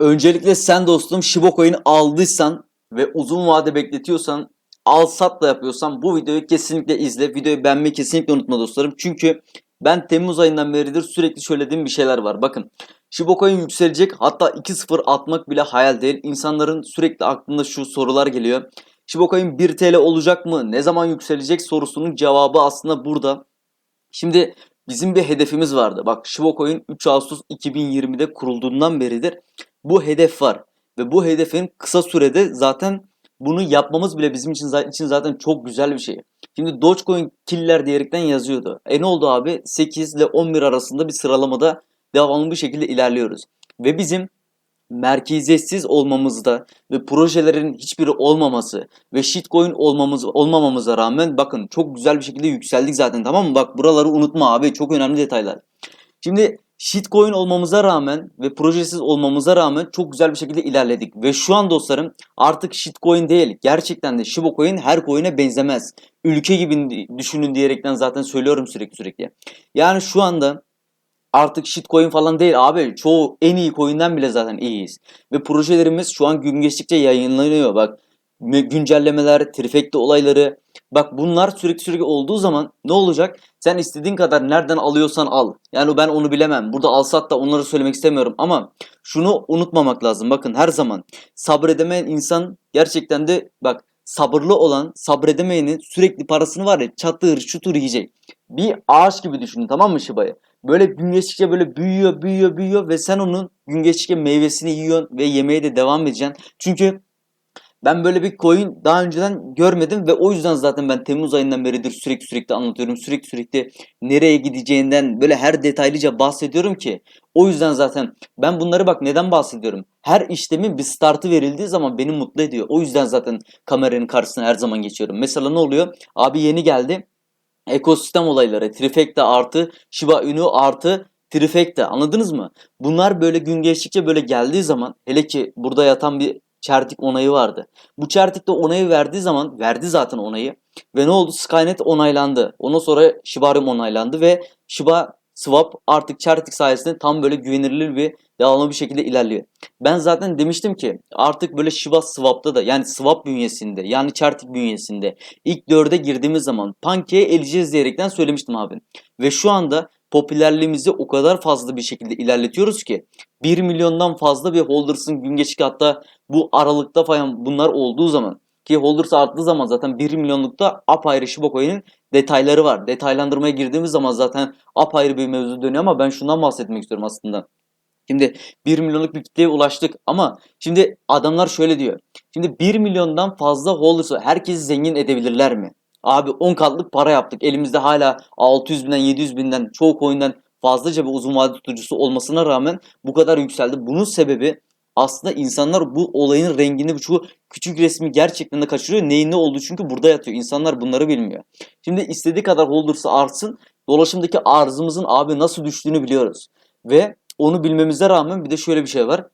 Öncelikle sen dostum Shiba Coin aldıysan ve uzun vade bekletiyorsan al sat da yapıyorsan bu videoyu kesinlikle izle. Videoyu beğenmeyi kesinlikle unutma dostlarım. Çünkü ben Temmuz ayından beridir sürekli söylediğim bir şeyler var. Bakın Shiba Coin yükselecek hatta 2-0 atmak bile hayal değil. İnsanların sürekli aklında şu sorular geliyor. Shiba Coin 1 TL olacak mı? Ne zaman yükselecek sorusunun cevabı aslında burada. Şimdi bizim bir hedefimiz vardı. Bak Shiba Coin 3 Ağustos 2020'de kurulduğundan beridir bu hedef var. Ve bu hedefin kısa sürede zaten bunu yapmamız bile bizim için, için zaten çok güzel bir şey. Şimdi Dogecoin killer diyerekten yazıyordu. E ne oldu abi? 8 ile 11 arasında bir sıralamada devamlı bir şekilde ilerliyoruz. Ve bizim merkeziyetsiz olmamızda ve projelerin hiçbiri olmaması ve shitcoin olmamız olmamamıza rağmen bakın çok güzel bir şekilde yükseldik zaten tamam mı? Bak buraları unutma abi çok önemli detaylar. Şimdi shitcoin olmamıza rağmen ve projesiz olmamıza rağmen çok güzel bir şekilde ilerledik. Ve şu an dostlarım artık shitcoin değil gerçekten de Shiba Coin her coin'e benzemez. Ülke gibi düşünün diyerekten zaten söylüyorum sürekli sürekli. Yani şu anda artık shitcoin falan değil abi. Çoğu en iyi coin'den bile zaten iyiyiz. Ve projelerimiz şu an gün geçtikçe yayınlanıyor. Bak güncellemeler, trifecta olayları. Bak bunlar sürekli sürekli olduğu zaman ne olacak? Sen istediğin kadar nereden alıyorsan al. Yani ben onu bilemem. Burada alsat da onları söylemek istemiyorum ama şunu unutmamak lazım. Bakın her zaman sabredemeyen insan gerçekten de bak sabırlı olan sabredemeyenin sürekli parasını var ya çatır çutur yiyecek. Bir ağaç gibi düşünün tamam mı Şiba'yı? Böyle gün geçtikçe böyle büyüyor büyüyor büyüyor ve sen onun gün geçtikçe meyvesini yiyorsun ve yemeye de devam edeceksin. Çünkü ben böyle bir coin daha önceden görmedim ve o yüzden zaten ben Temmuz ayından beridir sürekli sürekli anlatıyorum. Sürekli sürekli nereye gideceğinden böyle her detaylıca bahsediyorum ki o yüzden zaten ben bunları bak neden bahsediyorum? Her işlemin bir startı verildiği zaman beni mutlu ediyor. O yüzden zaten kameranın karşısına her zaman geçiyorum. Mesela ne oluyor? Abi yeni geldi. Ekosistem olayları, trifecta artı Shiba Inu artı trifecta anladınız mı? Bunlar böyle gün geçtikçe böyle geldiği zaman hele ki burada yatan bir Çertik onayı vardı. Bu Çertik de onayı verdiği zaman verdi zaten onayı. Ve ne oldu? Skynet onaylandı. Ondan sonra Shibarium onaylandı ve Shiba Swap artık Çertik sayesinde tam böyle güvenilir bir devamlı bir şekilde ilerliyor. Ben zaten demiştim ki artık böyle Shiba Swap'ta da yani Swap bünyesinde yani Çertik bünyesinde ilk dörde girdiğimiz zaman Panke'ye eleceğiz diyerekten söylemiştim abi. Ve şu anda popülerliğimizi o kadar fazla bir şekilde ilerletiyoruz ki 1 milyondan fazla bir holders'ın gün geçik hatta bu aralıkta falan bunlar olduğu zaman ki holders arttığı zaman zaten 1 milyonlukta apayrı Shiba Coin'in detayları var. Detaylandırmaya girdiğimiz zaman zaten apayrı bir mevzu dönüyor ama ben şundan bahsetmek istiyorum aslında. Şimdi 1 milyonluk bir kitleye ulaştık ama şimdi adamlar şöyle diyor. Şimdi 1 milyondan fazla holders'ı herkesi zengin edebilirler mi? Abi 10 katlık para yaptık. Elimizde hala 600 binden 700 binden çoğu coin'den fazlaca bir uzun vadeli tutucusu olmasına rağmen bu kadar yükseldi. Bunun sebebi aslında insanlar bu olayın rengini şu küçük resmi gerçekten de kaçırıyor. Neyin ne olduğu çünkü burada yatıyor. İnsanlar bunları bilmiyor. Şimdi istediği kadar holder'sı artsın. Dolaşımdaki arzımızın abi nasıl düştüğünü biliyoruz. Ve onu bilmemize rağmen bir de şöyle bir şey var.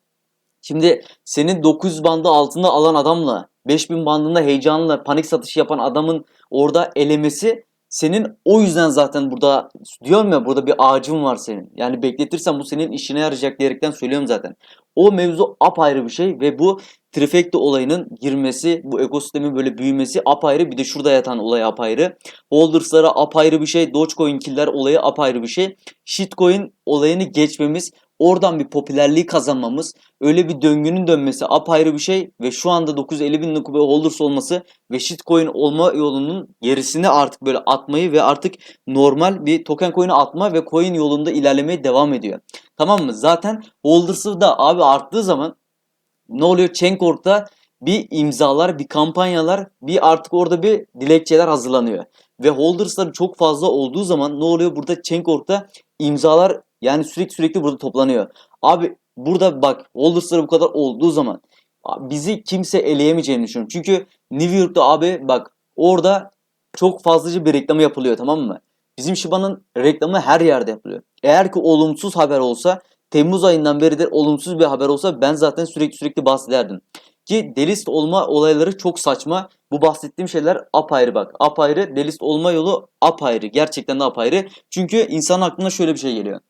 Şimdi senin 900 bandı altında alan adamla 5000 bandında heyecanla panik satışı yapan adamın orada elemesi senin o yüzden zaten burada diyorum ya burada bir ağacın var senin. Yani bekletirsen bu senin işine yarayacak diyerekten söylüyorum zaten. O mevzu apayrı bir şey ve bu trifecta olayının girmesi, bu ekosistemin böyle büyümesi apayrı. Bir de şurada yatan olay apayrı. Holders'lara apayrı bir şey. Dogecoin killer olayı apayrı bir şey. Shitcoin olayını geçmemiz Oradan bir popülerliği kazanmamız, öyle bir döngünün dönmesi apayrı bir şey ve şu anda 950 bin Nkuba holders olması ve shitcoin olma yolunun gerisini artık böyle atmayı ve artık normal bir token coin'e atma ve coin yolunda ilerlemeye devam ediyor. Tamam mı? Zaten holders'ı da abi arttığı zaman ne oluyor? Chaincore'da bir imzalar, bir kampanyalar, bir artık orada bir dilekçeler hazırlanıyor. Ve holders'ları çok fazla olduğu zaman ne oluyor? Burada Chaincore'da imzalar yani sürekli sürekli burada toplanıyor. Abi burada bak holders'ları bu kadar olduğu zaman bizi kimse eleyemeyeceğini düşünüyorum. Çünkü New York'ta abi bak orada çok fazlaca bir reklamı yapılıyor tamam mı? Bizim Shiba'nın reklamı her yerde yapılıyor. Eğer ki olumsuz haber olsa Temmuz ayından beridir olumsuz bir haber olsa ben zaten sürekli sürekli bahsederdim. Ki delist olma olayları çok saçma. Bu bahsettiğim şeyler apayrı bak. Apayrı delist olma yolu apayrı. Gerçekten de apayrı. Çünkü insan aklına şöyle bir şey geliyor.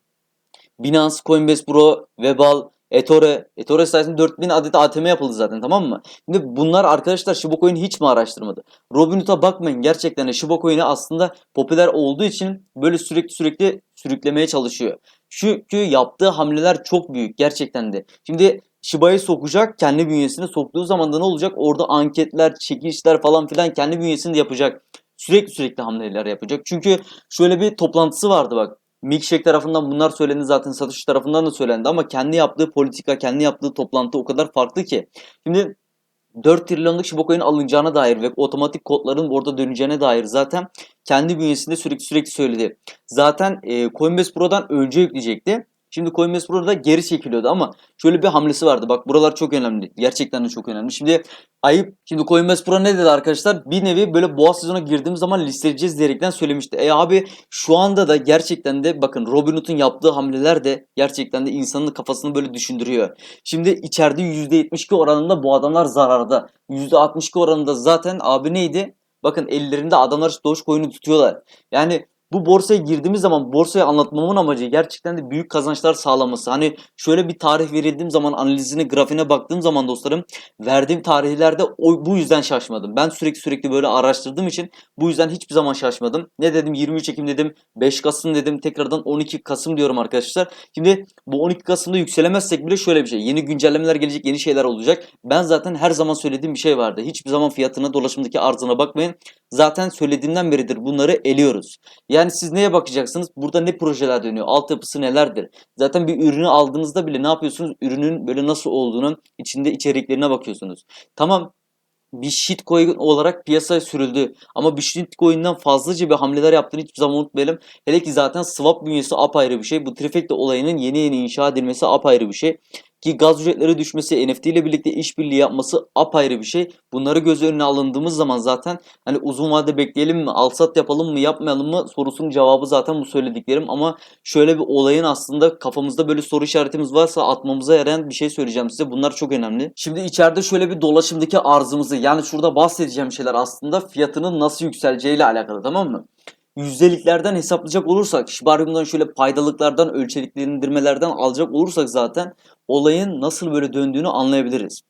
Binance, Coinbase Pro, Webal, Etore, Etore sayesinde 4000 adet ATM yapıldı zaten tamam mı? Şimdi bunlar arkadaşlar Shiba Coin'i hiç mi araştırmadı? Robinhood'a bakmayın gerçekten de Shiba aslında popüler olduğu için böyle sürekli sürekli sürüklemeye çalışıyor. Çünkü yaptığı hamleler çok büyük gerçekten de. Şimdi Shiba'yı sokacak kendi bünyesine soktuğu zaman da ne olacak? Orada anketler, çekilişler falan filan kendi bünyesinde yapacak. Sürekli sürekli hamleler yapacak. Çünkü şöyle bir toplantısı vardı bak. Milkshake tarafından bunlar söylendi zaten satış tarafından da söylendi ama kendi yaptığı politika, kendi yaptığı toplantı o kadar farklı ki. Şimdi 4 trilyonluk Shiba Coin alınacağına dair ve otomatik kodların orada döneceğine dair zaten kendi bünyesinde sürekli sürekli söyledi. Zaten e, Coinbase Pro'dan önce yükleyecekti. Şimdi Coinbase Pro'da geri çekiliyordu ama şöyle bir hamlesi vardı. Bak buralar çok önemli. Gerçekten de çok önemli. Şimdi ayıp. Şimdi Coinbase Pro ne dedi arkadaşlar? Bir nevi böyle boğa sezona girdiğim zaman listeleyeceğiz diyerekten söylemişti. E abi şu anda da gerçekten de bakın Robinhood'un yaptığı hamleler de gerçekten de insanın kafasını böyle düşündürüyor. Şimdi içeride %72 oranında bu adamlar zararda. %62 oranında zaten abi neydi? Bakın ellerinde adamlar Dogecoin'i tutuyorlar. Yani bu borsaya girdiğimiz zaman borsayı anlatmamın amacı gerçekten de büyük kazançlar sağlaması. Hani şöyle bir tarih verildiğim zaman analizine grafiğine baktığım zaman dostlarım verdiğim tarihlerde o, bu yüzden şaşmadım. Ben sürekli sürekli böyle araştırdığım için bu yüzden hiçbir zaman şaşmadım. Ne dedim 23 Ekim dedim 5 Kasım dedim tekrardan 12 Kasım diyorum arkadaşlar. Şimdi bu 12 Kasım'da yükselemezsek bile şöyle bir şey yeni güncellemeler gelecek yeni şeyler olacak. Ben zaten her zaman söylediğim bir şey vardı. Hiçbir zaman fiyatına dolaşımdaki arzına bakmayın. Zaten söylediğimden beridir bunları eliyoruz. Yani siz neye bakacaksınız? Burada ne projeler dönüyor? Altyapısı nelerdir? Zaten bir ürünü aldığınızda bile ne yapıyorsunuz? Ürünün böyle nasıl olduğunu, içinde içeriklerine bakıyorsunuz. Tamam bir shitcoin olarak piyasaya sürüldü. Ama bir shitcoin'den fazlaca bir hamleler yaptığını hiçbir zaman unutmayalım. Hele ki zaten swap bünyesi apayrı bir şey. Bu Trifecta olayının yeni yeni inşa edilmesi apayrı bir şey. Ki gaz ücretleri düşmesi, NFT ile birlikte işbirliği yapması apayrı bir şey. Bunları göz önüne alındığımız zaman zaten hani uzun vade bekleyelim mi, alsat yapalım mı, yapmayalım mı sorusunun cevabı zaten bu söylediklerim. Ama şöyle bir olayın aslında kafamızda böyle soru işaretimiz varsa atmamıza yarayan bir şey söyleyeceğim size. Bunlar çok önemli. Şimdi içeride şöyle bir dolaşımdaki arzımızı yani şurada bahsedeceğim şeyler aslında fiyatının nasıl yükseleceğiyle alakalı tamam mı? Yüzdeliklerden hesaplayacak olursak, Shibarium'dan şöyle paydalıklardan, ölçeliklendirmelerden alacak olursak zaten olayın nasıl böyle döndüğünü anlayabiliriz.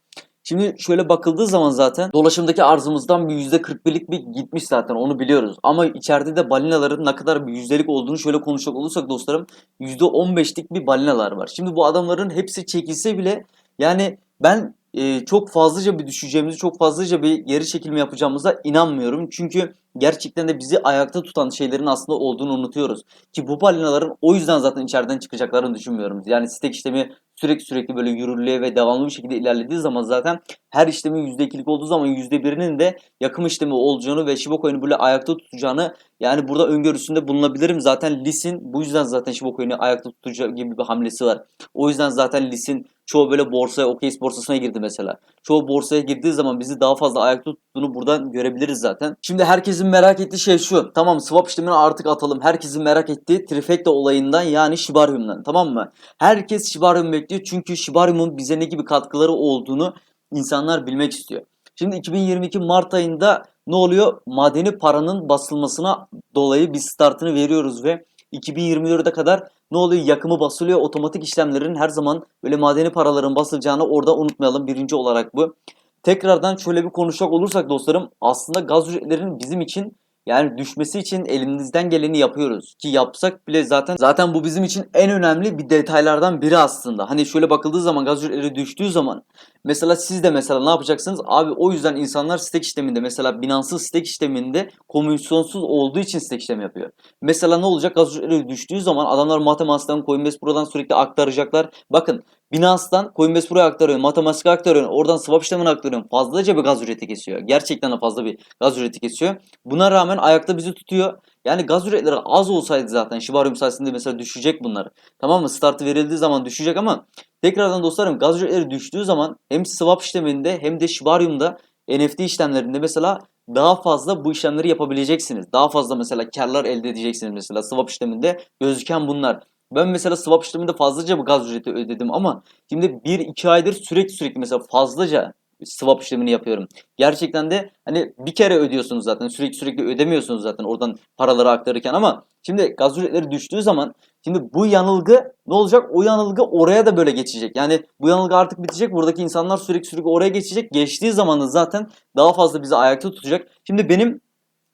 Şimdi şöyle bakıldığı zaman zaten dolaşımdaki arzımızdan bir %41'lik bir gitmiş zaten onu biliyoruz. Ama içeride de balinaların ne kadar bir yüzdelik olduğunu şöyle konuşacak olursak dostlarım %15'lik bir balinalar var. Şimdi bu adamların hepsi çekilse bile yani ben e, çok fazlaca bir düşeceğimizi, çok fazlaca bir geri çekilme yapacağımıza inanmıyorum. Çünkü gerçekten de bizi ayakta tutan şeylerin aslında olduğunu unutuyoruz. Ki bu balinaların o yüzden zaten içeriden çıkacaklarını düşünmüyorum. Yani stek işlemi sürekli sürekli böyle yürürlüğe ve devamlı bir şekilde ilerlediği zaman zaten her işlemin %2'lik olduğu zaman %1'inin de yakım işlemi olacağını ve Shiba Coin'i böyle ayakta tutacağını yani burada öngörüsünde bulunabilirim. Zaten Lis'in bu yüzden zaten Shiba Coin'i ayakta tutacağı gibi bir hamlesi var. O yüzden zaten Lis'in çoğu böyle borsaya, OKX borsasına girdi mesela. Çoğu borsaya girdiği zaman bizi daha fazla ayakta tuttuğunu buradan görebiliriz zaten. Şimdi herkesin merak ettiği şey şu. Tamam swap işlemini artık atalım. Herkesin merak ettiği Trifecta olayından yani Shibarium'dan tamam mı? Herkes Shibarium bekliyor çünkü Shibarium'un bize ne gibi katkıları olduğunu insanlar bilmek istiyor. Şimdi 2022 Mart ayında ne oluyor? Madeni paranın basılmasına dolayı bir startını veriyoruz ve 2024'e kadar ne oluyor? Yakımı basılıyor. Otomatik işlemlerin her zaman böyle madeni paraların basılacağını orada unutmayalım. Birinci olarak bu. Tekrardan şöyle bir konuşacak olursak dostlarım aslında gaz ücretlerinin bizim için yani düşmesi için elimizden geleni yapıyoruz. Ki yapsak bile zaten zaten bu bizim için en önemli bir detaylardan biri aslında. Hani şöyle bakıldığı zaman gaz ücretleri düştüğü zaman mesela siz de mesela ne yapacaksınız? Abi o yüzden insanlar stake işleminde mesela Binance'ın stake işleminde komisyonsuz olduğu için stake işlem yapıyor. Mesela ne olacak? Gaz ücretleri düştüğü zaman adamlar Mathematik'ten Coinbase Pro'dan sürekli aktaracaklar. Bakın Binance'dan Coinbase Pro'ya aktarıyorsun, Metamask'a aktarıyorsun, oradan swap işlemine aktarıyorsun. Fazlaca bir gaz ücreti kesiyor. Gerçekten de fazla bir gaz ücreti kesiyor. Buna rağmen ayakta bizi tutuyor. Yani gaz ücretleri az olsaydı zaten Shibarium sayesinde mesela düşecek bunlar. Tamam mı? Startı verildiği zaman düşecek ama tekrardan dostlarım gaz ücretleri düştüğü zaman hem swap işleminde hem de Shibarium'da NFT işlemlerinde mesela daha fazla bu işlemleri yapabileceksiniz. Daha fazla mesela karlar elde edeceksiniz mesela swap işleminde gözüken bunlar. Ben mesela swap işleminde fazlaca bir gaz ücreti ödedim ama şimdi 1-2 aydır sürekli sürekli mesela fazlaca swap işlemini yapıyorum. Gerçekten de hani bir kere ödüyorsunuz zaten. Sürekli sürekli ödemiyorsunuz zaten oradan paraları aktarırken ama şimdi gaz ücretleri düştüğü zaman şimdi bu yanılgı ne olacak? O yanılgı oraya da böyle geçecek. Yani bu yanılgı artık bitecek. Buradaki insanlar sürekli sürekli oraya geçecek. Geçtiği zaman da zaten daha fazla bizi ayakta tutacak. Şimdi benim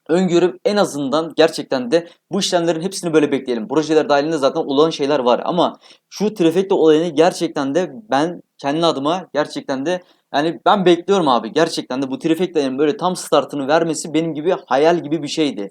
öngörüm en azından gerçekten de bu işlemlerin hepsini böyle bekleyelim. Projeler dahilinde zaten olan şeyler var ama şu trifecta olayını gerçekten de ben kendi adıma gerçekten de yani ben bekliyorum abi. Gerçekten de bu trifecta'nın böyle tam startını vermesi benim gibi hayal gibi bir şeydi.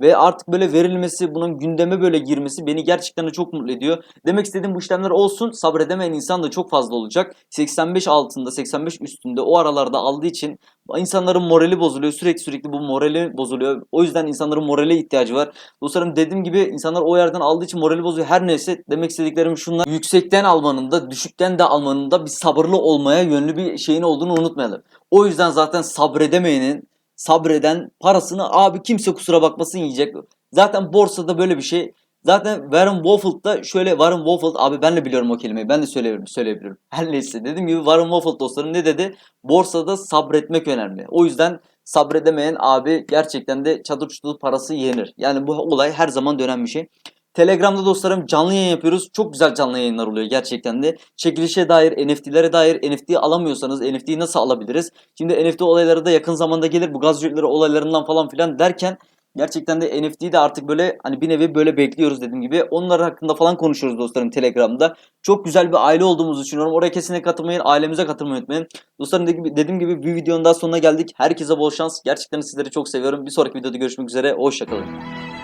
Ve artık böyle verilmesi, bunun gündeme böyle girmesi beni gerçekten de çok mutlu ediyor. Demek istediğim bu işlemler olsun. Sabredemeyen insan da çok fazla olacak. 85 altında, 85 üstünde o aralarda aldığı için insanların morali bozuluyor. Sürekli sürekli bu morali bozuluyor. O yüzden insanların morale ihtiyacı var. Dostlarım dediğim gibi insanlar o yerden aldığı için morali bozuyor. Her neyse demek istediklerim şunlar. Yüksekten almanın da düşükten de almanın da bir sabırlı olmaya yönlü bir şeyin olduğunu unutmayalım. O yüzden zaten sabredemeyenin sabreden parasını abi kimse kusura bakmasın yiyecek. Zaten borsada böyle bir şey. Zaten Warren Buffett'da şöyle Warren Buffett abi ben de biliyorum o kelimeyi. Ben de söyleyebilirim. söyleyebilirim. Her neyse dediğim gibi Warren Buffett dostlarım ne dedi? Borsada sabretmek önemli. O yüzden sabredemeyen abi gerçekten de çadır çutur parası yenir. Yani bu olay her zaman dönen bir şey. Telegram'da dostlarım canlı yayın yapıyoruz. Çok güzel canlı yayınlar oluyor gerçekten de. Çekilişe dair, NFT'lere dair NFT alamıyorsanız NFT'yi nasıl alabiliriz? Şimdi NFT olayları da yakın zamanda gelir. Bu gaz ücretleri olaylarından falan filan derken gerçekten de NFT'yi de artık böyle hani bir nevi böyle bekliyoruz dediğim gibi. Onlar hakkında falan konuşuyoruz dostlarım Telegram'da. Çok güzel bir aile olduğumuzu düşünüyorum. Oraya kesinlikle katılmayın. Ailemize katılmayı unutmayın. Dostlarım dediğim gibi bir videonun daha sonuna geldik. Herkese bol şans. Gerçekten sizleri çok seviyorum. Bir sonraki videoda görüşmek üzere. Hoşçakalın.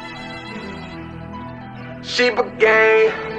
She began.